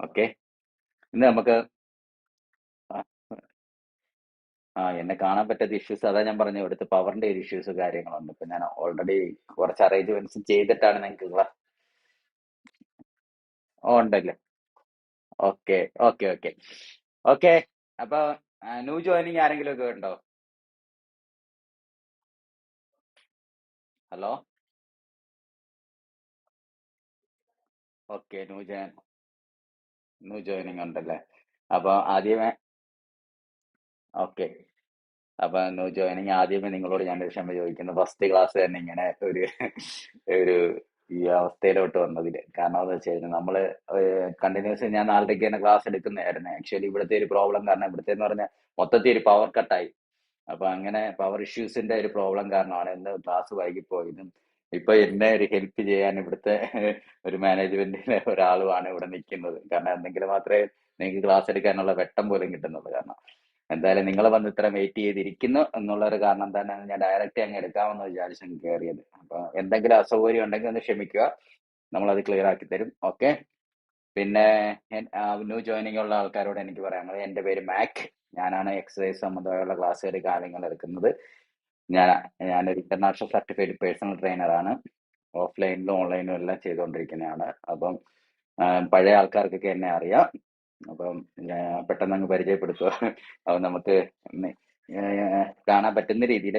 Okay. ഇന്ന് നമുക്ക് ആ എന്നെ കാണാൻ പറ്റാത്ത ഇഷ്യൂസ് അതാ ഞാൻ പറഞ്ഞു ഇവിടുത്തെ പവറിന്റെ ഒരു ഇഷ്യൂസ് കാര്യങ്ങളുണ്ട്. ഇപ്പൊ ഞാൻ ഓൾറെഡി കുറച്ച് അറേഞ്ച്മെന്റ്സ് ചെയ്തിട്ടാണ് നിങ്ങൾക്ക് ഓ ഉണ്ടല്ലേ? Okay okay okay. ഓക്കെ അപ്പൊ ന്യൂ ജോയിനിങ് ആരെങ്കിലും ഒക്കെ ഉണ്ടോ? Hello? Okay new join new joining ഉണ്ടല്ലേ അപ്പൊ ആദ്യമേ ഓക്കെ. അപ്പൊ ന്യൂ ജോയിനിങ് ആദ്യമേ നിങ്ങളോട് ഞാൻ ഒരു ക്ഷമ ചോദിക്കുന്നു. ഫസ്റ്റ് ക്ലാസ് തന്നെ ഇങ്ങനെ ഒരു ഒരു ഈ അവസ്ഥയിലോട്ട് വന്നതിൽ. കാരണം എന്താ വെച്ച് കഴിഞ്ഞാൽ നമ്മൾ കണ്ടിന്യൂസ് ഞാൻ നാളത്തേക്ക് തന്നെ ക്ലാസ് എടുക്കുന്നതായിരുന്നു. ആക്ച്വലി ഇവിടുത്തെ ഒരു പ്രോബ്ലം കാരണം ഇവിടുത്തെ എന്ന് പറഞ്ഞാൽ മൊത്തത്തിൽ ഒരു പവർ കട്ടായി അപ്പൊ അങ്ങനെ പവർ ഇഷ്യൂസിന്റെ ഒരു പ്രോബ്ലം കാരണമാണ് ഇന്ന് ക്ലാസ് വൈകിപ്പോയതും ഇപ്പൊ എന്നെ ഒരു ഹെൽപ്പ് ചെയ്യാൻ ഇവിടുത്തെ ഒരു മാനേജ്മെന്റിലെ ഒരാളുമാണ് ഇവിടെ നിൽക്കുന്നത്. കാരണം എന്തെങ്കിലും മാത്രമേ നിങ്ങൾക്ക് ക്ലാസ് എടുക്കാനുള്ള വെട്ടം പോലും കിട്ടുന്നുള്ളൂ. കാരണം എന്തായാലും നിങ്ങൾ വന്ന് ഇത്ര വെയിറ്റ് ചെയ്തിരിക്കുന്നു എന്നുള്ള ഒരു കാരണം തന്നെയാണ് ഞാൻ ഡയറക്റ്റ് അങ്ങ് എടുക്കാമെന്ന് വിചാരിച്ചു കയറിയത് അപ്പൊ എന്തെങ്കിലും അസൗകര്യം ഉണ്ടെങ്കിൽ ഒന്ന് ക്ഷമിക്കുക. അത് ക്ലിയർ ആക്കി തരും. ഓക്കെ പിന്നെ ന്യൂ ജോയിനിങ് ഉള്ള ആൾക്കാരോട് എനിക്ക് പറയാനുള്ളത്. എന്റെ പേര് മാക്. ഞാനാണ് എക്സസൈസ് സംബന്ധമായുള്ള ക്ലാസ്സുകൾ കാര്യങ്ങൾ എടുക്കുന്നത്. ഞാൻ ഞാനൊരു ഇന്റർനാഷണൽ സർട്ടിഫൈഡ് പേഴ്സണൽ ട്രെയിനറാണ് ഓഫ്ലൈനിലും ഓൺലൈനിലും എല്ലാം ചെയ്തുകൊണ്ടിരിക്കുന്നതാണ് അപ്പം പഴയ ആൾക്കാർക്കൊക്കെ എന്നെ അറിയാം. അപ്പം പെട്ടെന്ന് അങ്ങ് പരിചയപ്പെടുത്തുക. അപ്പം നമുക്ക് കാണാൻ പറ്റുന്ന രീതിയിൽ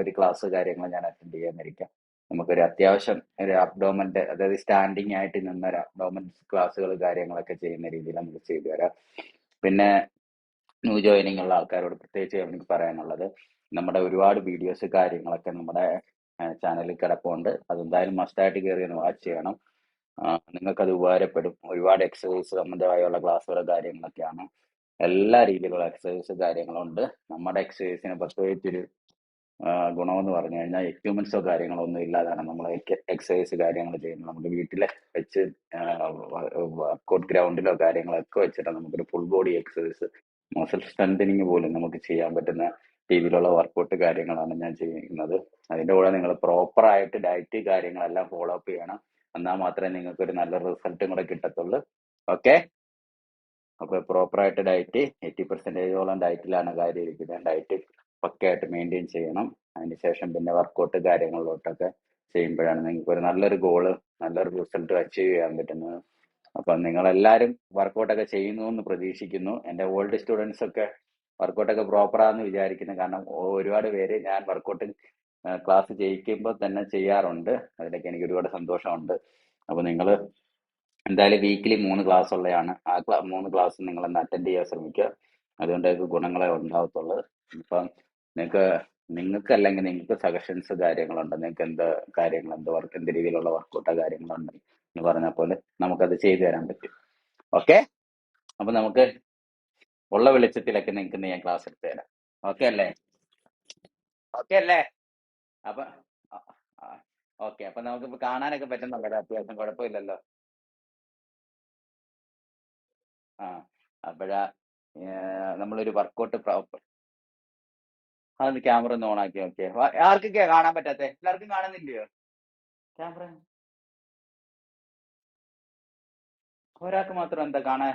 ഒരു ക്ലാസ് കാര്യങ്ങൾ ഞാൻ അറ്റൻഡ് ചെയ്യാന്നിരിക്കാം നമുക്കൊരു അത്യാവശ്യം ഒരു അബ്ഡോമന്റ് അതായത് സ്റ്റാൻഡിങ് ആയിട്ട് നിന്ന ഒരു അബ്ഡോമൻ ക്ലാസ്സുകൾ കാര്യങ്ങളൊക്കെ ചെയ്യുന്ന രീതിയിൽ നമുക്ക് ചെയ്തു തരാം പിന്നെ ന്യൂ ജോയിനിങ് ഉള്ള ആൾക്കാരോട് പ്രത്യേകിച്ച് എനിക്ക് പറയാനുള്ളത് നമ്മുടെ ഒരുപാട് വീഡിയോസ് കാര്യങ്ങളൊക്കെ നമ്മുടെ ചാനലിൽ കിടപ്പുണ്ട്. അതെന്തായാലും മസ്റ്റായിട്ട് കയറി ഒന്ന് വാച്ച് ചെയ്യണം. നിങ്ങൾക്കത് ഉപകാരപ്പെടും. ഒരുപാട് എക്സസൈസ് സംബന്ധമായുള്ള ക്ലാസ്സുകളും കാര്യങ്ങളൊക്കെയാണ്. എല്ലാ രീതിയിലുള്ള എക്സസൈസ് കാര്യങ്ങളുണ്ട്. നമ്മുടെ എക്സസൈസിന് പ്രത്യേകിച്ചൊരു ഗുണമെന്ന് പറഞ്ഞു കഴിഞ്ഞാൽ എക്യുപ്മെന്റ്സോ കാര്യങ്ങളോ ഒന്നും ഇല്ലാതാണ്. നമ്മൾ എക്സസൈസ് കാര്യങ്ങൾ ചെയ്യുന്നത് നമുക്ക് വീട്ടിൽ വെച്ച് വർക്കൗട്ട് ഗ്രൗണ്ടിലോ കാര്യങ്ങളൊക്കെ വെച്ചിട്ട് നമുക്കൊരു full body exercise muscle strengthening പോലും നമുക്ക് ചെയ്യാൻ പറ്റുന്ന രീതിയിലുള്ള വർക്കൗട്ട് കാര്യങ്ങളാണ് ഞാൻ ചെയ്യുന്നത്. അതിന്റെ കൂടെ നിങ്ങൾ പ്രോപ്പർ ആയിട്ട് ഡയറ്റ് കാര്യങ്ങളെല്ലാം ഫോളോ അപ്പ് ചെയ്യണം. എന്നാൽ മാത്രമേ നിങ്ങൾക്ക് ഒരു നല്ല റിസൾട്ടും കൂടെ കിട്ടത്തുള്ളൂ. ഓക്കെ അപ്പൊ പ്രോപ്പർ ആയിട്ട് ഡയറ്റ് എയ്റ്റി പെർസെന്റേജോളം ഡയറ്റിലാണ് കാര്യം ഇരിക്കുന്നത്. ഡയറ്റ് പക്കയായിട്ട് മെയിന്റെയിൻ ചെയ്യണം. അതിനുശേഷം പിന്നെ വർക്കൗട്ട് കാര്യങ്ങളിലോട്ടൊക്കെ ചെയ്യുമ്പോഴാണ് നിങ്ങൾക്ക് ഒരു നല്ലൊരു ഗോൾ നല്ലൊരു റിസൾട്ട് അച്ചീവ് ചെയ്യാൻ പറ്റുന്നത്. അപ്പൊ നിങ്ങളെല്ലാവരും വർക്കൗട്ടൊക്കെ ചെയ്യുന്നു എന്ന് പ്രതീക്ഷിക്കുന്നു. എന്റെ ഓൾഡ് സ്റ്റുഡൻസ് ഒക്കെ വർക്കൗട്ടൊക്കെ പ്രോപ്പറാന്ന് വിചാരിക്കുന്നു. കാരണം ഒരുപാട് പേര് ഞാൻ വർക്കൗട്ട് ക്ലാസ് ചെയ്യിക്കുമ്പോൾ തന്നെ ചെയ്യാറുണ്ട്. അതിലൊക്കെ എനിക്ക് ഒരുപാട് സന്തോഷമുണ്ട്. അപ്പൊ നിങ്ങൾ എന്തായാലും വീക്കിലി മൂന്ന് ക്ലാസ് ഉള്ളതാണ് ആ ക്ലാ മൂന്ന് ക്ലാസ് നിങ്ങൾ ഒന്ന് അറ്റൻഡ് ചെയ്യാൻ ശ്രമിക്കുക. അതുകൊണ്ട് നിങ്ങൾക്ക് ഗുണങ്ങളെ ഉണ്ടാകത്തുള്ളൂ ഇപ്പം നിങ്ങൾക്ക് നിങ്ങൾക്ക് അല്ലെങ്കിൽ നിങ്ങൾക്ക് സജഷൻസ് കാര്യങ്ങളുണ്ട്. നിങ്ങൾക്ക് എന്ത് കാര്യങ്ങൾ എന്ത് വർക്ക് എന്ത് രീതിയിലുള്ള വർക്കൗട്ടോ കാര്യങ്ങളുണ്ട് എന്ന് പറഞ്ഞ പോലെ നമുക്കത് ചെയ്തു തരാൻ പറ്റും. ഓക്കെ അപ്പൊ നമുക്ക് ഉള്ള വെളിച്ചത്തിലൊക്കെ നിങ്ങൾക്ക് ഞാൻ ക്ലാസ് എടുത്തു തരാം. ഓക്കെ അല്ലേ? ഓക്കെ അല്ലേ? അപ്പൊ ഓക്കെ അപ്പൊ ഇപ്പൊ കാണാനൊക്കെ പറ്റുന്നുണ്ടല്ലോ അത്യാവശ്യം കുഴപ്പമില്ലല്ലോ. ആ അപ്പോഴാ നമ്മളൊരു വർക്കൗട്ട് പ്രോപ്പർ അത് ക്യാമറ ഒന്ന് നോക്കിയേ. വാ- ആർക്കൊക്കെയാ കാണാൻ പറ്റാത്തെ? എല്ലാവർക്കും കാണുന്നില്ലയോ? ക്യാമറ ഒരാൾക്ക് മാത്രം എന്താ കാണാൻ?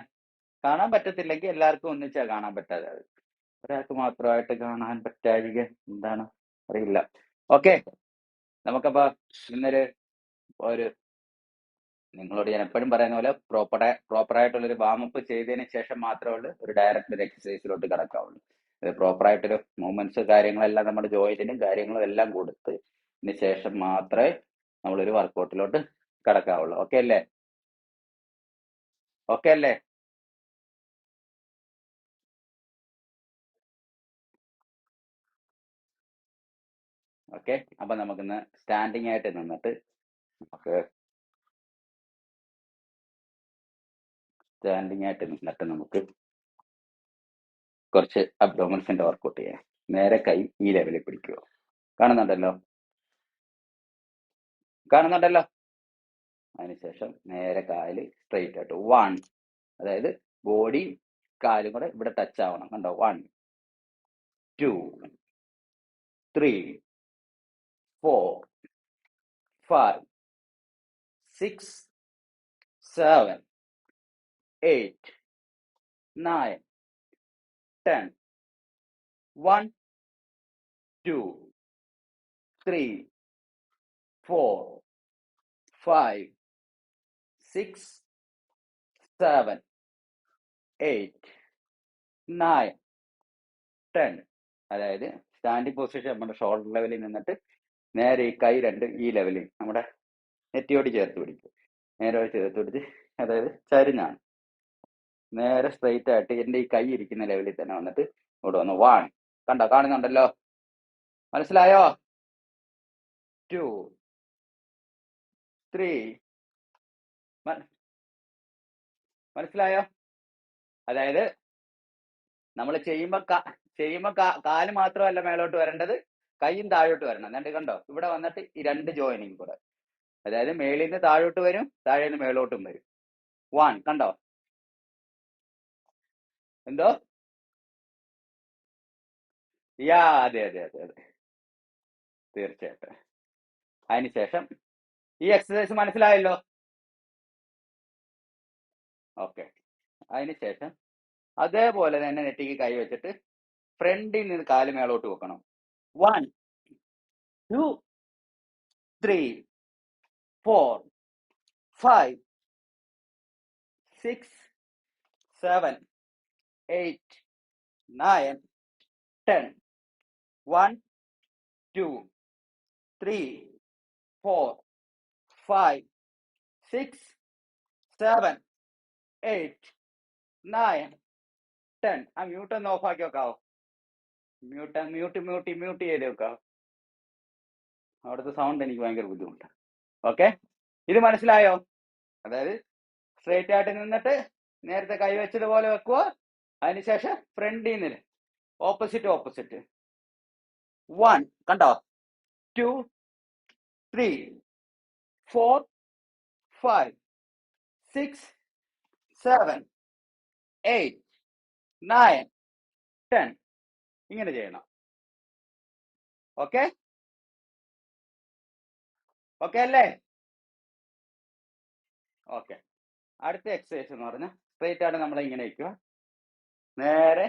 കാണാൻ പറ്റത്തില്ലെങ്കിൽ എല്ലാവർക്കും ഒന്നിച്ചാ കാണാൻ പറ്റാതെ. ഒരാൾക്ക് മാത്രമായിട്ട് കാണാൻ പറ്റാഴിക എന്താണ്? അറിയില്ല. ഓക്കെ. നമുക്കപ്പോ ഇന്നൊരു ഒരു നിങ്ങളോട് ഞാൻ എപ്പോഴും പറയുന്ന പോലെ പ്രോപ്പർ പ്രോപ്പർ ആയിട്ടുള്ള ഒരു വാമപ്പ് ചെയ്തതിന് ശേഷം മാത്രമേ ഉള്ളൂ ഒരു ഡയറക്റ്റ് ഒരു എക്സസൈസിലോട്ട് കിടക്കാവുള്ളൂ. പ്രോപ്പർ ആയിട്ടൊരു മൂവ്മെന്റ്സ് കാര്യങ്ങളെല്ലാം നമ്മുടെ ജോയിന്റിനും കാര്യങ്ങളും എല്ലാം കൊടുത്ത് ഇതിന് ശേഷം മാത്രമേ നമ്മളൊരു വർക്കൗട്ടിലോട്ട് കിടക്കാവുള്ളൂ. ഓക്കെ അല്ലേ? ഓക്കെ അല്ലേ? ഓക്കെ? അപ്പൊ നമുക്കിന്ന് സ്റ്റാൻഡിങ് ആയിട്ട് നിന്നിട്ട് നമുക്ക് സ്റ്റാൻഡിങ് ആയിട്ട് നിന്നിട്ട് നമുക്ക് കുറച്ച് അബ്ഡോമൻസിന്റെ വർക്കൗട്ട് ചെയ്യാം. നേരെ കൈ ഈ ലെവലിൽ പിടിക്കുക. കാണുന്നുണ്ടല്ലോ? കാണുന്നുണ്ടല്ലോ? അതിനുശേഷം നേരെ കാൽ സ്ട്രെയിറ്റ് ആയിട്ട് വൺ അതായത് ബോഡി കാലും കൂടെ ഇവിടെ ടച്ച് ആവണം. കണ്ടോ? One two three four five six seven eight nine ten one two three four five six seven eight nine ten അതായത് സ്റ്റാൻഡിങ് പൊസിഷൻ നമ്മുടെ ഷോൾഡർ ലെവലിൽ നിന്നിട്ട് നേരെ ഈ കൈ രണ്ട് ഈ ലെവലിൽ നമ്മുടെ നെറ്റിയോട് ചേർത്ത് പിടിക്കും. നേരെ ചേർത്ത് പിടിച്ച് അതായത് ചരിഞ്ഞാണ്. നേരെ സ്ട്രെയിറ്റ് ആയിട്ട് എന്റെ ഈ കൈ ഇരിക്കുന്ന ലെവലിൽ തന്നെ വന്നിട്ട് ഇവിടെ വന്നു. വൺ കണ്ടോ? കാണുന്നുണ്ടല്ലോ? മനസ്സിലായോ? ടു ത്രീ മനസ്സിലായോ? അതായത് നമ്മൾ ചെയ്യുമ്പോ ചെയ്യുമ്പോ കാൽ മാത്രമല്ല മേലോട്ട് വരേണ്ടത്. കൈയും താഴോട്ട് വരണം. എന്നിട്ട് കണ്ടോ? ഇവിടെ വന്നിട്ട് ഈ രണ്ട് ജോയിനിങ് കൂടെ. അതായത് മേളിൽ നിന്ന് താഴോട്ട് വരും താഴെ നിന്ന് മേളോട്ടും വരും. വൺ കണ്ടോ? എന്തോ? യാ അതെ അതെ അതെ അതെ. തീർച്ചയായിട്ടും. അതിനുശേഷം ഈ എക്സസൈസ് മനസ്സിലായല്ലോ? ഓക്കെ അതിനുശേഷം അതേപോലെ തന്നെ നെറ്റിക്ക് കൈ വെച്ചിട്ട് ഫ്രണ്ടിൽ നിന്ന് കാൽ മേളോട്ട് വെക്കണം. One, two, three, four, five, six, seven, eight, nine, ten. One, two, three, four, five, six, seven, eight, nine, ten. I'm Newton off. Mute mute mute mute ചെയ്ത് വെക്കുക അവിടുത്തെ സൗണ്ട് എനിക്ക് ഭയങ്കര ബുദ്ധിമുട്ടാണ് ഓക്കെ ഇത് മനസ്സിലായോ? അതായത് സ്ട്രേറ്റ് ആയിട്ട് നിന്നിട്ട് നേരത്തെ കൈവച്ചതുപോലെ വെക്കുക അതിനുശേഷം ഫ്രണ്ടിൽ നിന്ന് ഓപ്പോസിറ്റ് ഓപ്പോസിറ്റ് വൺ കണ്ടോ? Two three four five six seven eight nine ten ഇങ്ങനെ ചെയ്യണം. ഓക്കെ? ഓക്കെ അല്ലേ? ഓക്കെ. അടുത്ത എക്സസൈസ് എന്ന് പറഞ്ഞാൽ സ്ട്രെയിറ്റ് ആണ് നമ്മൾ ഇങ്ങനെ വയ്ക്കുക നേരെ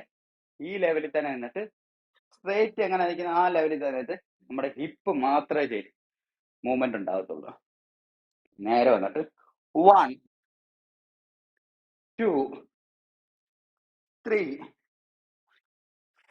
ഈ ലെവലിൽ തന്നെ നിന്നിട്ട് സ്ട്രെയിറ്റ് എങ്ങനെ നിൽക്കുന്ന? ആ ലെവലിൽ തന്നെ നമ്മുടെ ഹിപ്പ് മാത്രമേ ചെയ്യും. മൂവ്മെന്റ് ഉണ്ടാകത്തുള്ളൂ. നേരെ വന്നിട്ട് one two three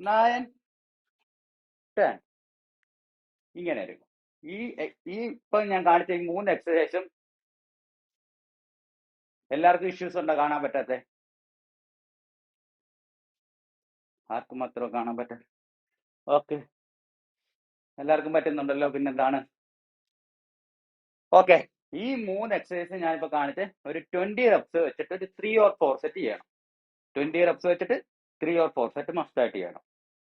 Nine, ten ഇങ്ങനെ വരും ഈ ഈ ഇപ്പൊ ഞാൻ കാണിച്ച ഈ മൂന്ന് എക്സസൈസും എല്ലാവർക്കും ഇഷ്യൂസ് ഉണ്ടോ കാണാൻ പറ്റാത്ത? ആർക്കും മാത്രമോ കാണാൻ പറ്റ ഓക്കെ. എല്ലാവർക്കും പറ്റുന്നുണ്ടല്ലോ പിന്നെന്താണ്? ഓക്കെ. ഈ മൂന്ന് എക്സസൈസ് ഞാനിപ്പോ കാണിച്ച്. ഒരു ട്വന്റി റെപ്സ് വെച്ചിട്ട് ഒരു ത്രീ ഓർ ഫോർ സെറ്റ് ചെയ്യണം. ട്വന്റി റെപ്സ് വെച്ചിട്ട് three or four set must ആയിട്ട് ചെയ്യണം.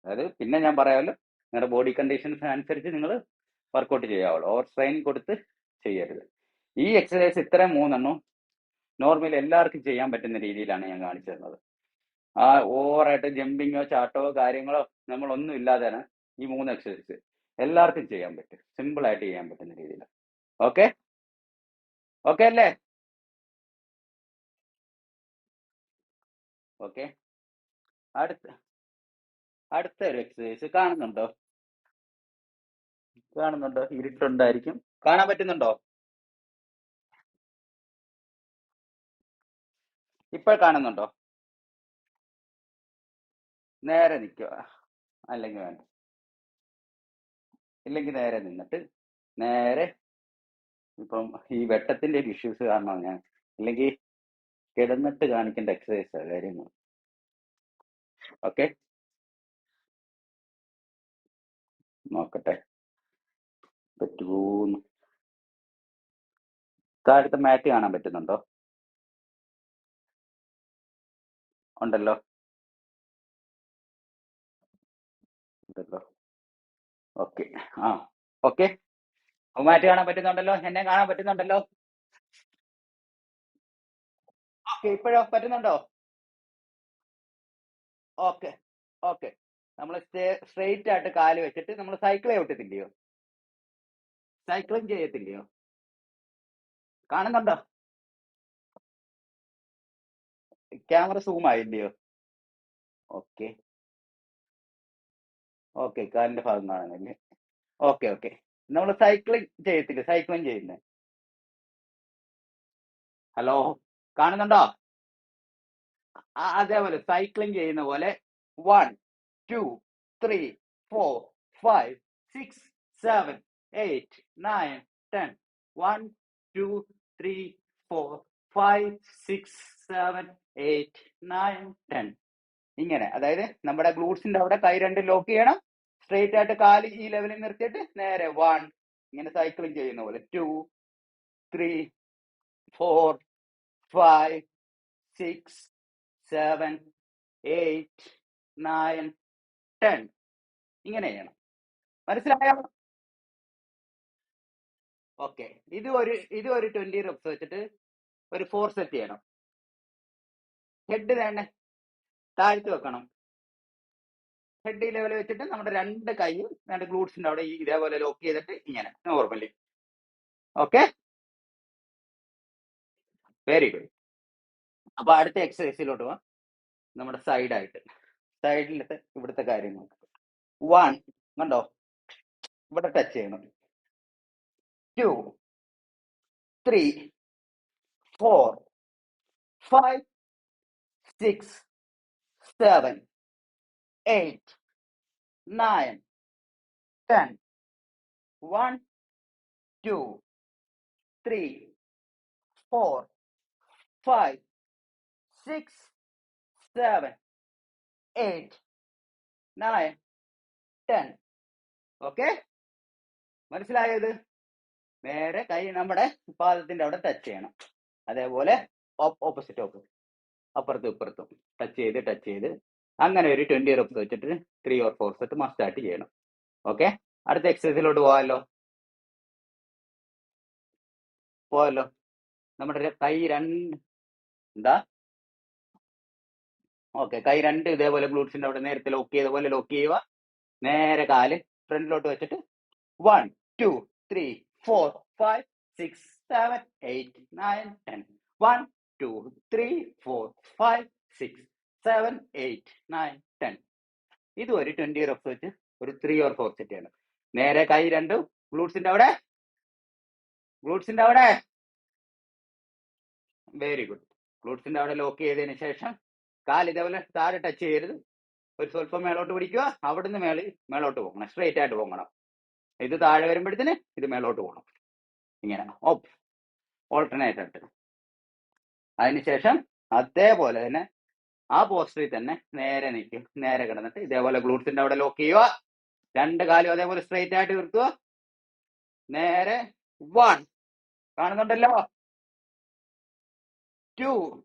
അതായത് പിന്നെ ഞാൻ പറയാമല്ലോ നിങ്ങളുടെ ബോഡി കണ്ടീഷൻസ് അനുസരിച്ച് നിങ്ങൾ വർക്കൗട്ട് ചെയ്യാവുള്ളൂ. ഓവർ സ്ട്രെയിൻ കൊടുത്ത് ചെയ്യരുത്. ഈ എക്സസൈസ് ഇത്രയും മൂന്നെണ്ണം നോർമലി എല്ലാവർക്കും ചെയ്യാൻ പറ്റുന്ന രീതിയിലാണ് ഞാൻ കാണിച്ചു തരുന്നത് ആ ഓവറായിട്ട് ജമ്പിങ്ങോ ചാട്ടോ കാര്യങ്ങളോ നമ്മളൊന്നും ഇല്ലാതെയാണ് ഈ മൂന്ന് എക്സസൈസ് എല്ലാവർക്കും ചെയ്യാൻ പറ്റും. സിമ്പിളായിട്ട് ചെയ്യാൻ പറ്റുന്ന രീതിയിൽ ഓക്കെ ഓക്കെ അല്ലേ? ഓക്കെ അടുത്ത അടുത്ത ഒരു എക്സസൈസ് കാണുന്നുണ്ടോ? കാണുന്നുണ്ടോ? ഇരുട്ടുണ്ടായിരിക്കും. കാണാൻ പറ്റുന്നുണ്ടോ? ഇപ്പോൾ കാണുന്നുണ്ടോ? നേരെ നിൽക്കുക. അല്ലെങ്കിൽ വേണ്ട. ഇല്ലെങ്കിൽ നേരെ നിന്നിട്ട് നേരെ ഇപ്പം ഈ വെട്ടത്തിന്റെ ഇഷ്യൂസ് കാരണം ഞാൻ? അല്ലെങ്കിൽ കിടന്നിട്ട് കാണിക്കേണ്ട എക്സസൈസ് കാര്യങ്ങൾ ഓക്കെ. നോക്കട്ടെ. പറ്റുമോന്ന് താഴത്തെ മാറ്റ് കാണാൻ പറ്റുന്നുണ്ടോ? ഉണ്ടല്ലോ. ഉണ്ടല്ലോ. ഓക്കെ. ആ ഓക്കെ. മാറ്റ് കാണാൻ പറ്റുന്നുണ്ടല്ലോ. എന്നെ കാണാൻ പറ്റുന്നുണ്ടല്ലോ. ഓക്കെ ഇപ്പോഴോ? പറ്റുന്നുണ്ടോ? ഓക്കെ. ഓക്കെ. നമ്മൾ സ്ട്രെയിറ്റ് ആയിട്ട് കാൽ വെച്ചിട്ട് നമ്മൾ സൈക്കിൾ ചവിട്ടത്തില്ലയോ സൈക്ലിംഗ് ചെയ്യത്തില്ലയോ? കാണുന്നുണ്ടോ? ക്യാമറ സൂം ആയില്ലയോ ഓക്കെ. ഓക്കെ കാലിന്റെ ഭാഗം കാണുന്നില്ലേ? Okay okay. നമ്മൾ സൈക്ലിംഗ് ചെയ്യത്തില്ല? സൈക്ലിംഗ് ചെയ്യുന്നേ. ഹലോ? കാണുന്നുണ്ടോ? അതേപോലെ സൈക്ലിംഗ് ചെയ്യുന്ന പോലെ one two three four five six seven eight nine ten one two three four five six seven eight nine ten ഇങ്ങനെ. അതായത് നമ്മുടെ ഗ്ലൂട്സിന്റെ അവിടെ കൈ രണ്ട് ലോക്ക് ചെയ്യണം. സ്ട്രെയിറ്റ് ആയിട്ട് കാൽ ഈ ലെവലിൽ നിർത്തിയിട്ട് നേരെ വൺ ഇങ്ങനെ സൈക്ലിംഗ് ചെയ്യുന്ന പോലെ. Two three four five six seven eight nine ten ഇങ്ങനെ ചെയ്യണം. മനസ്സിലായോ? ഓക്കെ. ഇത് ഒരു ഇത് ഒരു ട്വന്റി റെപ്സ് വെച്ചിട്ട് ഒരു ഫോർ സെറ്റ് ചെയ്യണം. ഹെഡ് തന്നെ താഴ്ത്തി വെക്കണം. ഹെഡ് ലെവൽ വെച്ചിട്ട് നമ്മുടെ രണ്ട് കൈയും രണ്ട് ഗ്ലൂട്ട്സിന്റെ അവിടെ ഇതേപോലെ ലോക്ക് ചെയ്തിട്ട് ഇങ്ങനെ നോർമലി. ഓക്കെ? Very good. അപ്പൊ അടുത്ത എക്സസൈസിലോട്ട് പോവാം നമ്മുടെ സൈഡായിട്ട് സൈഡിലത്തെ ഇവിടുത്തെ കാര്യങ്ങൾ വൺ കണ്ടോ? ഇവിടെ ടച്ച് ചെയ്യണം. Two three four five six seven eight nine ten one two three four five six seven, eight, nine, ten okay മനസ്സിലായത് നേരെ കൈ നമ്മുടെ പാദത്തിന്റെ അവിടെ ടച്ച് ചെയ്യണം. അതേപോലെ ഓപ്പോസിറ്റ് ഓപ്പോസിറ്റ് അപ്പുറത്തും ഇപ്പുറത്തും. ടച്ച് ചെയ്ത് ടച്ച് ചെയ്ത്. അങ്ങനെ ഒരു ട്വന്റി റെപ്സ് വെച്ചിട്ട് three or four set must ആയിട്ട് ചെയ്യണം. ഓക്കെ അടുത്ത എക്സസൈസിലോട്ട് പോകാമല്ലോ പോയല്ലോ നമ്മുടെ കൈ രണ്ട് എന്താ? ഓക്കെ കൈ രണ്ട് ഇതേപോലെ ഗ്ലൂട്ട്സിന്റെ അവിടെ നേരത്തെ ലോക്ക് ചെയ്ത പോലെ ലോക്ക് ചെയ്യുക. നേരെ കാൽ ഫ്രണ്ടിലോട്ട് വെച്ചിട്ട് one two three four five six seven eight nine ten one two three four five six seven eight nine ten ഇത് ഒരു ട്വന്റി റെപ്സ് വെച്ച് ഒരു ത്രീ ഓർ ഫോർ സെറ്റ് ചെയ്യണം. നേരെ കൈ രണ്ടും ഗ്ലൂട്ട്സിന്റെ അവിടെ. ഗ്ലൂട്ട്സിന്റെ അവിടെ. വെരി ഗുഡ് ഗ്ലൂട്ട്സിന്റെ അവിടെ ലോക്ക് ചെയ്തതിന് ശേഷം കാൽ ഇതേപോലെ താഴെ ടച്ച് ചെയ്യരുത്. ഒരു സ്വല്പം മേലോട്ട് പിടിക്കുക. അവിടുന്ന് മേളിൽ മേലോട്ട് പോകണം. സ്ട്രെയിറ്റ് ആയിട്ട് പോകണം. ഇത് താഴെ വരുമ്പോഴത്തേന് ഇത് മേലോട്ട് പോകണം. ഇങ്ങനെ. ഓപ്പ് ഓൾട്ടർനേറ്റ് ആയിട്ട് അതിനുശേഷം അതേപോലെ തന്നെ ആ പോസ്റ്ററിൽ തന്നെ നേരെ നിൽക്കും നേരെ കിടന്നിട്ട് ഇതേപോലെ ഗ്ലൂട്ട്സിന്റെ അവിടെ ലോക്ക് ചെയ്യുക. രണ്ട് കാലും അതേപോലെ സ്ട്രെയിറ്റ് ആയിട്ട് നിർത്തുക. നേരെ വൺ കാണുന്നുണ്ടല്ലോ? Two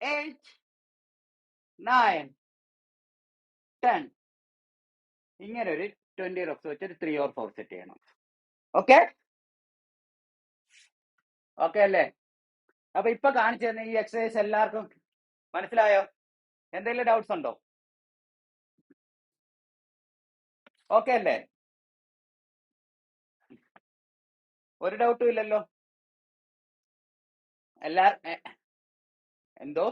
Eight nine ten ഇങ്ങനെ ഒരു ട്വന്റി റെപ്സ് വെച്ച് ത്രീ ഓർ ഫോർ സെറ്റ് ചെയ്യണം. ഓക്കെ ഓക്കെ അല്ലേ? അപ്പൊ ഇപ്പൊ കാണിച്ചു തന്ന ഈ എക്സസൈസ് എല്ലാവർക്കും മനസ്സിലായോ? എന്തെങ്കിലും ഡൗട്ട്സ് ഉണ്ടോ? ഓക്കെ അല്ലേ? ഒരു ഡൗട്ടും ഇല്ലല്ലോ. എല്ലാ എന്തോ?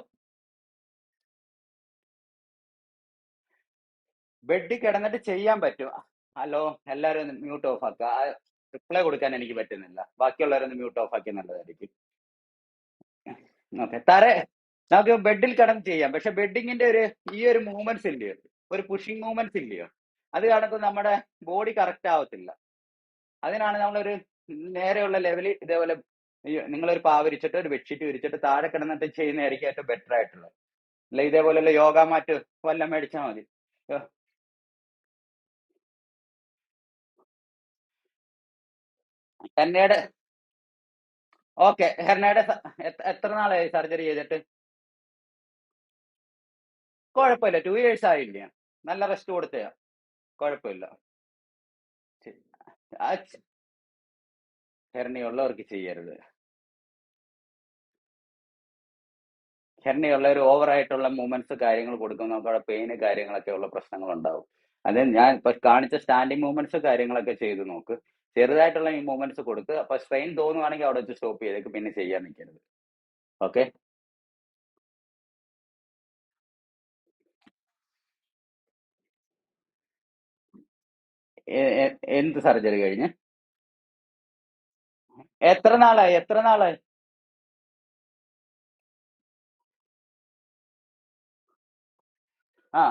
ബെഡിൽ കിടന്നിട്ട് ചെയ്യാൻ പറ്റും ഹലോ എല്ലാവരും ഒന്ന് മ്യൂട്ട് ഓഫ് ആക്കുക റിപ്ലൈ കൊടുക്കാൻ എനിക്ക് പറ്റുന്നില്ല. ബാക്കിയുള്ളവരൊന്ന് മ്യൂട്ട് ഓഫ് ആക്കി നല്ലതായിരിക്കും. ഓക്കെ തറ നമുക്ക് ബെഡിൽ കിടന്ന് ചെയ്യാം. പക്ഷെ ബെഡിങ്ങിന്റെ ഒരു ഈ ഒരു മൂവ്മെന്റ്സ് ഇല്ലയോ? ഒരു പുഷിംഗ് മൂവ്മെന്റ്സ് ഇല്ലയോ? അത് കണക്ക് നമ്മുടെ ബോഡി കറക്റ്റ് ആവത്തില്ല. അതിനാണ് നമ്മളൊരു നേരെയുള്ള ലെവലിൽ ഇതേപോലെ നിങ്ങളൊരു പാവ വിരിച്ചിട്ട് ഒരു ബെഡ്ഷീറ്റ് വിരിച്ചിട്ട് താഴെ കിടന്നിട്ട് ചെയ്യുന്നതായിരിക്കും ഏറ്റവും ബെറ്റർ ആയിട്ടുള്ളത്. അല്ല ഇതേപോലെയുള്ള യോഗ മാറ്റ് വല്ലതും മേടിച്ചാൽ മതി. ഹെർണയുടെ ഓക്കെ ഹെർണയുടെ എത്ര നാളായി സർജറി ചെയ്തിട്ട്? കുഴപ്പമില്ല ടു ഇയേഴ്സ് ആയില്ല? നല്ല റെസ്റ്റ് കൊടുത്തയാ കുഴപ്പമില്ല. ഹെർണിയുള്ളവർക്ക് ചെയ്യരുത്. ഹെർണിയുള്ള ഒരു ഓവറായിട്ടുള്ള മൂവ്മെന്റ്സ് കാര്യങ്ങൾ കൊടുക്കുമ്പോൾ നമുക്ക് അവിടെ പെയിന് കാര്യങ്ങളൊക്കെ ഉള്ള പ്രശ്നങ്ങൾ ഉണ്ടാവും അത് ഞാൻ ഇപ്പൊ കാണിച്ച സ്റ്റാൻഡിങ് മൂവ്മെന്റ്സ് കാര്യങ്ങളൊക്കെ ചെയ്ത് നോക്ക്. ചെറുതായിട്ടുള്ള ഈ മൂവ്മെന്റ്സ് കൊടുക്ക്. അപ്പൊ സ്ട്രെയിൻ തോന്നുവാണെങ്കിൽ അവിടെ വെച്ച് സ്റ്റോപ്പ് ചെയ്തേക്ക്. പിന്നെ ചെയ്യാൻ നിൽക്കരുത് ഓക്കെ എന്ത് സർജറി കഴിഞ്ഞ്? എത്ര നാളായി? എത്ര നാളായി? ആ.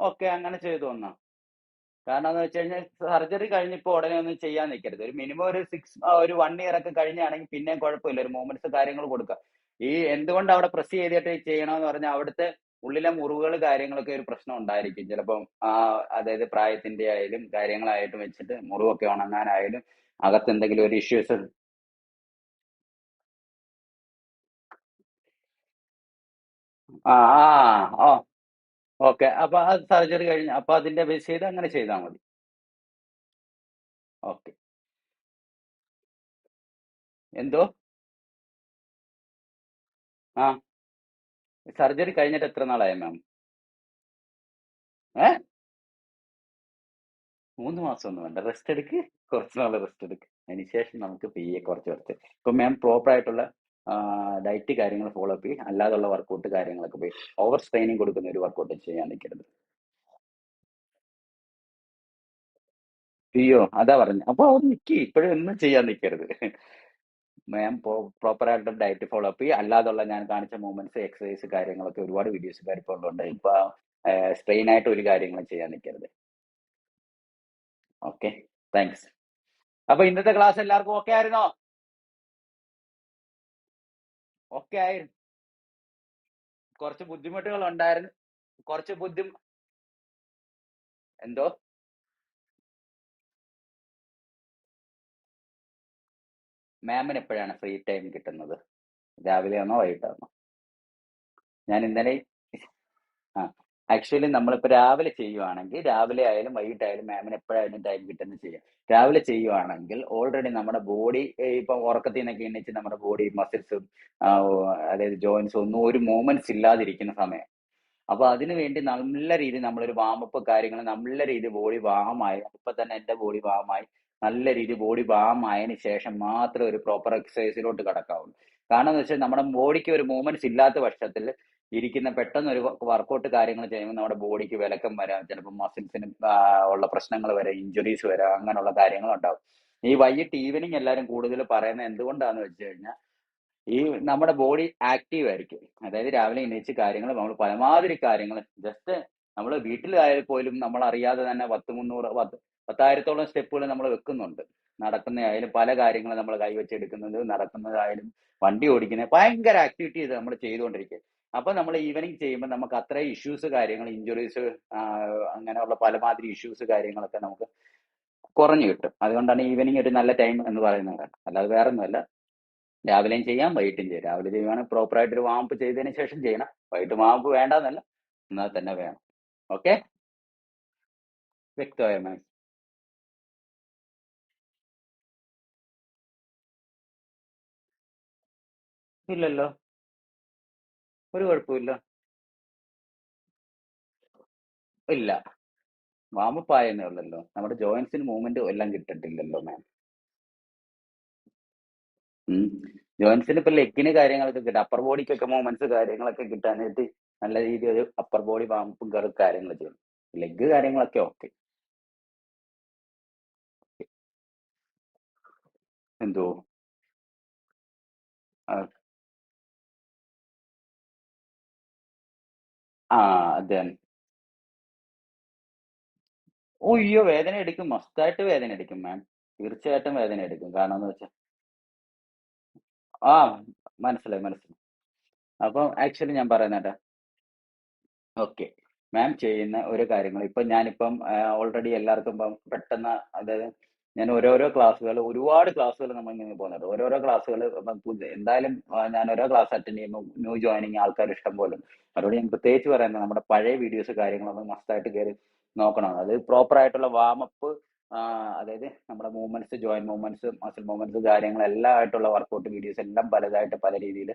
ഓക്കെ അങ്ങനെ ചെയ്തു വന്നാ. കാരണം എന്ന് വെച്ച് കഴിഞ്ഞാൽ സർജറി കഴിഞ്ഞിപ്പോ ഉടനെ ഒന്നും ചെയ്യാൻ നിൽക്കരുത് ഒരു മിനിമം ഒരു സിക്സ് ഒരു വൺ ഇയർ ഒക്കെ കഴിഞ്ഞാണെങ്കിൽ പിന്നെ കുഴപ്പമില്ല. ഒരു മൂവ്മെന്റ്സ് കാര്യങ്ങൾ കൊടുക്കുക. ഈ എന്തുകൊണ്ട് അവിടെ പ്രസ് ചെയ്തിട്ട് ചെയ്യണമെന്ന് പറഞ്ഞാൽ അവിടുത്തെ ഉള്ളിലെ മുറിവുകൾ കാര്യങ്ങളൊക്കെ ഒരു പ്രശ്നം ഉണ്ടായിരിക്കും. ചിലപ്പം ആ അതായത് പ്രായത്തിന്റെ ആയാലും കാര്യങ്ങളായിട്ടും വെച്ചിട്ട് മുറിവൊക്കെ ഉണങ്ങാനായാലും അകത്ത് എന്തെങ്കിലും ഒരു ഇഷ്യൂസ് ആ ഓ ഓക്കെ. അപ്പൊ അത് സർജറി കഴിഞ്ഞ അപ്പൊ അതിന്റെ ബേസ് ചെയ്ത് അങ്ങനെ ചെയ്താൽ മതി. ഓക്കെ. എന്തോ? ആ. സർജറി കഴിഞ്ഞിട്ട് എത്ര നാളായ മാം? ഏ? മൂന്ന് മാസം ഒന്നും വേണ്ട. റെസ്റ്റ് എടുക്ക്. കുറച്ച് നാൾ റെസ്റ്റ് എടുക്ക്. അതിനുശേഷം നമുക്ക് പി എ കുറച്ച് കുറച്ച്. ഇപ്പൊ മാം പ്രോപ്പർ ആയിട്ടുള്ള ഡയറ്റ് കാര്യങ്ങൾ ഫോളോ അപ്പ് ചെയ്യും. അല്ലാതുള്ള വർക്കൗട്ട് കാര്യങ്ങളൊക്കെ പോയി ഓവർ സ്ട്രെയിനിങ് കൊടുക്കുന്ന ഒരു വർക്കൗട്ട് ചെയ്യാൻ നിൽക്കരുത് അയ്യോ അതാ പറഞ്ഞു. അപ്പൊ അവർ നിൽക്കി ഇപ്പോഴും ഒന്നും ചെയ്യാൻ നിൽക്കരുത് മാം പ്രോപ്പർ ആയിട്ട് ഡയറ്റ് ഫോളോ അപ്പ് ചെയ്യും. അല്ലാതുള്ള ഞാൻ കാണിച്ച മൂവ്മെന്റ്സ് എക്സസൈസ് കാര്യങ്ങളൊക്കെ ഒരുപാട് വീഡിയോസ് കാര്യങ്ങളുണ്ട് ഇപ്പൊ സ്ട്രെയിൻ ആയിട്ട് ഒരു കാര്യങ്ങളും ചെയ്യാൻ നിൽക്കരുത് ഓക്കെ താങ്ക്സ് അപ്പൊ ഇന്നത്തെ ക്ലാസ് എല്ലാവർക്കും ഓക്കെ ആയിരുന്നോ? ഓക്കെ ആയിരുന്നു കുറച്ച് ബുദ്ധിമുട്ടുകൾ ഉണ്ടായിരുന്നു കുറച്ച് ബുദ്ധി എന്തോ? മാമിന് എപ്പോഴാണ് ഫ്രീ ടൈം കിട്ടുന്നത്? രാവിലെയാണോ വൈകിട്ടാണോ? ഞാൻ ഇന്നലെ ആ. ആക്ച്വലി നമ്മളിപ്പോൾ രാവിലെ ചെയ്യുവാണെങ്കിൽ രാവിലെ ആയാലും വൈകിട്ടായാലും മാമിന് എപ്പോഴായാലും ടൈം കിട്ടുന്ന ചെയ്യാം. രാവിലെ ചെയ്യുവാണെങ്കിൽ ഓൾറെഡി നമ്മുടെ ബോഡി ഇപ്പം ഉറക്കത്തിൽ നിന്നൊക്കെ എണ്ണിച്ച് നമ്മുടെ ബോഡി മസിൽസും അതായത് ജോയിൻസും ഒന്നും ഒരു മൂവ്മെന്റ്സ് ഇല്ലാതിരിക്കുന്ന സമയം. അപ്പൊ അതിനു വേണ്ടി നല്ല രീതിയിൽ നമ്മളൊരു വാമപ്പ് കാര്യങ്ങൾ നല്ല രീതിയിൽ ബോഡി വാമായി ഇപ്പൊ തന്നെ എന്റെ ബോഡി വാമായി നല്ല രീതി ബോഡി വാമമായതിനു ശേഷം മാത്രമേ ഒരു പ്രോപ്പർ എക്സസൈസിലോട്ട് കടക്കാവുള്ളൂ. കാരണം എന്ന് വെച്ചാൽ നമ്മുടെ ബോഡിക്ക് ഒരു മൂവ്മെന്റ്സ് ഇല്ലാത്ത പക്ഷത്തിൽ ഇരിക്കുന്ന പെട്ടെന്ന് ഒരു വർക്കൗട്ട് കാര്യങ്ങൾ ചെയ്യുമ്പോൾ നമ്മുടെ ബോഡിക്ക് വിലക്കം വരാം. ചിലപ്പോൾ മസിൽസിന് ഉള്ള പ്രശ്നങ്ങൾ വരാം ഇഞ്ചുറീസ് വരാം അങ്ങനെയുള്ള കാര്യങ്ങൾ ഉണ്ടാവും. ഈ വൈകിട്ട് ഈവനിങ് എല്ലാവരും കൂടുതൽ പറയുന്നത് എന്തുകൊണ്ടാന്ന് വെച്ച് കഴിഞ്ഞാൽ ഈ നമ്മുടെ ബോഡി ആക്റ്റീവ് ആയിരിക്കും. അതായത് രാവിലെ എണീച്ച് കാര്യങ്ങൾ നമ്മൾ പരമാവധി കാര്യങ്ങൾ ജസ്റ്റ് നമ്മൾ വീട്ടിലായാൽ പോലും നമ്മൾ അറിയാതെ തന്നെ പത്ത് മുന്നൂറ് പത്ത് പത്തായിരത്തോളം സ്റ്റെപ്പുകൾ നമ്മൾ വെക്കുന്നുണ്ട്. നടക്കുന്നതായാലും പല കാര്യങ്ങളും നമ്മൾ കൈവച്ചെടുക്കുന്നത് നടക്കുന്നതായാലും വണ്ടി ഓടിക്കുന്നത് ഭയങ്കര ആക്ടിവിറ്റി ഇത് നമ്മൾ ചെയ്തുകൊണ്ടിരിക്കുക. അപ്പൊ നമ്മൾ ഈവനിങ് ചെയ്യുമ്പോൾ നമുക്ക് അത്രയും ഇഷ്യൂസ് കാര്യങ്ങൾ ഇഞ്ചുറീസ് അങ്ങനെയുള്ള പലമാതിരി ഇഷ്യൂസ് കാര്യങ്ങളൊക്കെ നമുക്ക് കുറഞ്ഞു കിട്ടും. അതുകൊണ്ടാണ് ഈവനിങ് ഒരു നല്ല ടൈം എന്ന് പറയുന്നത് അല്ലാതെ വേറെ ഒന്നുമല്ല രാവിലെയും ചെയ്യാം വൈകിട്ടും ചെയ്യാം. രാവിലെ ചെയ്യുവാണെങ്കിൽ പ്രോപ്പറായിട്ട് ഒരു വാമ്പ് ചെയ്തതിന് ശേഷം ചെയ്യണം. വൈകിട്ട് വാമ്പ് വേണ്ടെന്നല്ല എന്നാൽ തന്നെ വേണം. ഓക്കെ വ്യക്തമായ മാം ഇല്ലല്ലോ. ഒരു കുഴപ്പമില്ല ഇല്ല. വാമപ്പ് ആയെന്നേ ഉള്ളല്ലോ. നമ്മുടെ ജോയിന്റ്സിന് മൂവ്മെന്റ് എല്ലാം കിട്ടിട്ടില്ലല്ലോ മാം ജോയിന്റ്സിന് ഇപ്പൊ ലെഗിന് കാര്യങ്ങളൊക്കെ കിട്ടും. അപ്പർ ബോഡിക്കൊക്കെ മൂവ്മെന്റ്സ് കാര്യങ്ങളൊക്കെ കിട്ടാനായിട്ട് നല്ല രീതിയിൽ ഒരു അപ്പർ ബോഡി വാമപ്പും കറും കാര്യങ്ങൾ ചെയ്യും ലെഗ് കാര്യങ്ങളൊക്കെ ഓക്കെ എന്തോ? ആ അതെ അയ്യോ വേദന എടുക്കും. മസ്റ്റായിട്ട് വേദന എടുക്കും മാം. തീർച്ചയായിട്ടും വേദന എടുക്കും. കാരണം എന്ന് വെച്ചാൽ ആ മനസ്സിലായി മനസ്സിലായി. അപ്പം ആക്ച്വലി ഞാൻ പറയുന്നേട്ടാ. ഓക്കെ. മാം ചെയ്യുന്ന ഒരു കാര്യങ്ങൾ. ഇപ്പം ഞാനിപ്പം ഓൾറെഡി എല്ലാവർക്കും ഇപ്പം പെട്ടെന്ന് അതായത് ഞാൻ ഓരോരോ ക്ലാസ്സുകൾ ഒരുപാട് ക്ലാസ്സുകൾ നമ്മൾ ഇങ്ങനെ പോകുന്നുണ്ട്. ഓരോരോ ക്ലാസ്സുകൾ എന്തായാലും ഞാൻ ഓരോ ക്ലാസ് അറ്റൻഡ് ചെയ്യുമ്പോൾ ന്യൂ ജോയിനിങ് ആൾക്കാർ ഇഷ്ടം പോലെ അതോട് ഞാൻ പ്രത്യേകിച്ച് പറയുന്നത് നമ്മുടെ പഴയ വീഡിയോസ് കാര്യങ്ങളൊന്നും മസ്റ്റായിട്ട് കയറി നോക്കണം. അത് പ്രോപ്പർ ആയിട്ടുള്ള വാമപ്പ് അതായത് നമ്മുടെ movements joint movements muscle movements കാര്യങ്ങളെല്ലാം ആയിട്ടുള്ള വർക്കൗട്ട് വീഡിയോസ് എല്ലാം പലതായിട്ട് പല രീതിയിൽ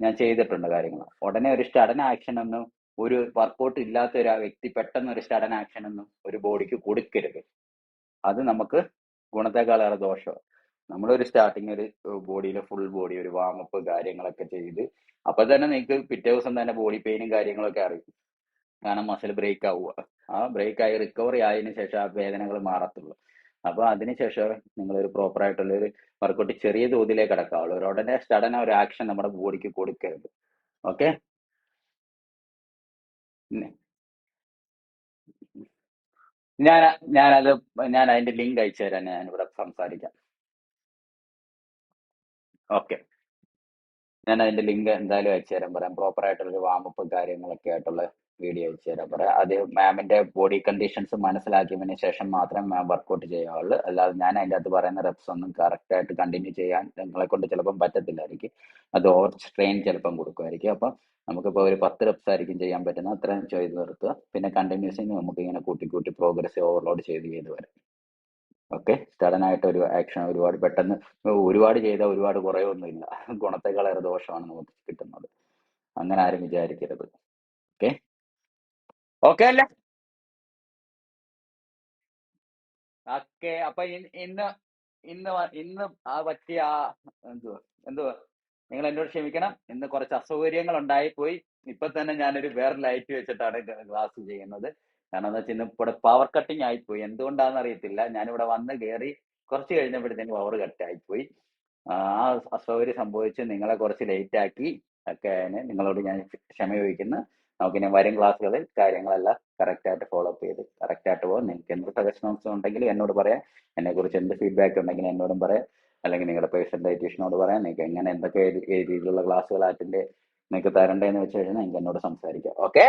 ഞാൻ ചെയ്തിട്ടുണ്ട് കാര്യങ്ങൾ. ഉടനെ ഒരു സ്റ്റഡൻ ആക്ഷൻ ഒന്നും ഒരു വർക്കൗട്ട് ഇല്ലാത്ത ഒരു വ്യക്തി പെട്ടെന്ന് ഒരു സ്റ്റഡൻ ആക്ഷൻ ഒന്നും ഒരു ബോഡിക്ക് കൊടുക്കരുത്. അത് നമുക്ക് ഗുണത്തെക്കാളേറെ ദോഷമാണ് നമ്മളൊരു സ്റ്റാർട്ടിങ് ഒരു ബോഡിയിലെ ഫുൾ ബോഡി ഒരു വാമപ്പ് കാര്യങ്ങളൊക്കെ ചെയ്ത് അപ്പൊ തന്നെ നിങ്ങൾക്ക് പിറ്റേ ദിവസം തന്നെ ബോഡി പെയിനും കാര്യങ്ങളൊക്കെ അറിയും. കാരണം മസിൽ ബ്രേക്ക് ആവുക. ആ ബ്രേക്ക് ആയി റിക്കവറി ആയതിനു ശേഷം ആ വേദനകൾ മാറത്തുള്ളൂ. അപ്പൊ അതിനുശേഷം നിങ്ങൾ ഒരു പ്രോപ്പർ ആയിട്ടുള്ള ഒരു വർക്കൗട്ട് ചെറിയ തോതിലേക്ക് കിടക്കാവുള്ളൂ. ഒരു ഉടനെ സഡൻ ഒരു ആക്ഷൻ നമ്മുടെ ബോഡിക്ക് കൊടുക്കരുത്. ഓക്കെ ഞാൻ ഞാനത് ഞാൻ അതിന്റെ ലിങ്ക് അയച്ചു തരാൻ ഞാൻ ഇവിടെ സംസാരിക്കാം. ഓക്കെ ഞാൻ അതിന്റെ ലിങ്ക് എന്തായാലും അയച്ചു തരാൻ പറയാം പ്രോപ്പർ ആയിട്ടുള്ള ഒരു വാമപ്പ് കാര്യങ്ങളൊക്കെ ആയിട്ടുള്ള വീഡിയോ അയച്ചു തരാൻ പറയാം. അത് മാമിന്റെ ബോഡി കണ്ടീഷൻസ് മനസ്സിലാക്കിയതിന് ശേഷം മാത്രം മാം വർക്കൗട്ട് ചെയ്യാവുള്ളൂ. അല്ലാതെ ഞാൻ അതിന്റെ അകത്ത് പറയുന്ന റെപ്സ് ഒന്നും കറക്റ്റ് ആയിട്ട് കണ്ടിന്യൂ ചെയ്യാൻ നിങ്ങളെ കൊണ്ട് ചിലപ്പം പറ്റത്തില്ലായിരിക്കും. അത് ഓവർ സ്ട്രെയിൻ ചിലപ്പം കൊടുക്കുമായിരിക്കും. അപ്പം നമുക്കിപ്പോൾ ഒരു പത്ത് റെപ്സ് ആയിരിക്കും ചെയ്യാൻ പറ്റുന്നത്. അത്രയും ചെയ്ത് നിർത്തുക. പിന്നെ കണ്ടിന്യൂസിങ് നമുക്ക് ഇങ്ങനെ കൂട്ടി കൂട്ടി പ്രോഗ്രസ് ഓവർലോഡ് ചെയ്ത് ചെയ്ത് വരാം. ഓക്കെ ആയിട്ട് ഒരു ആക്ഷൻ ഒരുപാട് പെട്ടെന്ന് ഒരുപാട് ചെയ്താൽ ഒരുപാട് കുറയൊന്നുമില്ല. ഗുണത്തെക്കാളേറെ ദോഷമാണ് നമുക്ക് കിട്ടുന്നത്. അങ്ങനെ ആരും വിചാരിക്കരുത്. ഓക്കെ ഓക്കെ അല്ല? ഓക്കെ. അപ്പൊ ഇന്ന് ഇന്ന് ഇന്ന് ആ പറ്റിയ ആ എന്തുവാ എന്തുവാ? നിങ്ങൾ എന്നോട് ക്ഷമിക്കണം. ഇന്ന് കുറച്ച് അസൗകര്യങ്ങൾ ഉണ്ടായിപ്പോയി ഇപ്പൊ തന്നെ ഞാനൊരു വേറെ ലൈറ്റ് വെച്ചിട്ടാണ് ക്ലാസ് ചെയ്യുന്നത്. കാരണം എന്താ വെച്ചാൽ ഇന്ന് ഇവിടെ പവർ കട്ടിങ് ആയിപ്പോയി. എന്തുകൊണ്ടാണെന്ന് അറിയത്തില്ല. ഞാനിവിടെ വന്ന് കയറി കുറച്ച് കഴിഞ്ഞപ്പോഴത്തേക്ക് പവർ കട്ട് ആയിപ്പോയി. ആ അസൗകര്യം സംഭവിച്ച് നിങ്ങളെ കുറച്ച് ലേറ്റ് ആക്കി. ഒക്കെ നിങ്ങളോട് ഞാൻ ക്ഷമ ചോദിക്കുന്നു. നമുക്ക് ഇനി വരും ക്ലാസ്സുകളിൽ കാര്യങ്ങളെല്ലാം കറക്റ്റ് ആയിട്ട് ഫോളോ അപ്പ് ചെയ്ത് കറക്റ്റ് ആയിട്ട് പോകും നിങ്ങൾക്ക് എന്ത് സജഷൻസ് ഉണ്ടെങ്കിൽ എന്നോട് പറയാം. എന്നെ കുറിച്ച് എന്ത് ഫീഡ്ബാക്ക് ഉണ്ടെങ്കിൽ എന്നോടും പറയാം. അല്ലെങ്കിൽ നിങ്ങളുടെ പേഴ്സണൽ ഡയറ്റീഷ്യനോട് പറയാം. നിങ്ങൾക്ക് എങ്ങനെ എന്തൊക്കെ ഏത് രീതിയിലുള്ള ക്ലാസ്സുകൾ അറ്റൻഡ് നിങ്ങൾക്ക് തരണ്ടേന്ന് വെച്ച് കഴിഞ്ഞാൽ നിങ്ങൾക്ക് എന്നോട് സംസാരിക്കാം. ഓക്കെ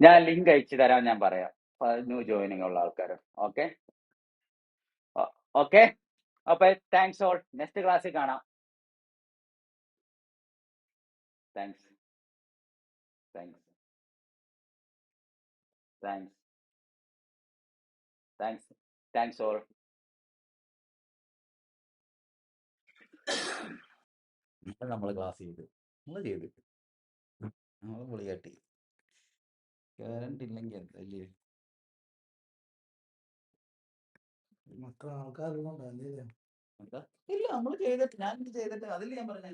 ഞാൻ ലിങ്ക് അയച്ചു തരാൻ ഞാൻ പറയാം. ന്യൂ ജോയിനിങ് ഉള്ള ആൾക്കാർ ഓക്കെ ഓക്കെ അപ്പൊ താങ്ക്സ് ഓൾ നെക്സ്റ്റ് ക്ലാസ്സിൽ കാണാം. Thanks thanks thanks thanks thanks all നമ്മൾ ക്ലാസ് ചെയ്ത്. നമ്മൾ ചെയ്ത്. നമ്മൾ പൊളിയാട്ടി കറണ്ട് ഇല്ലെങ്കിൽ എന്തല്ലേ? മക്കൾ ആൾക്കാരുള്ളതുകൊണ്ട് ഇല്ല നമ്മൾ ചെയ്തിട്ട് ഞാൻ ചെയ്തിട്ട് അതിൽ ഞാൻ പറഞ്ഞു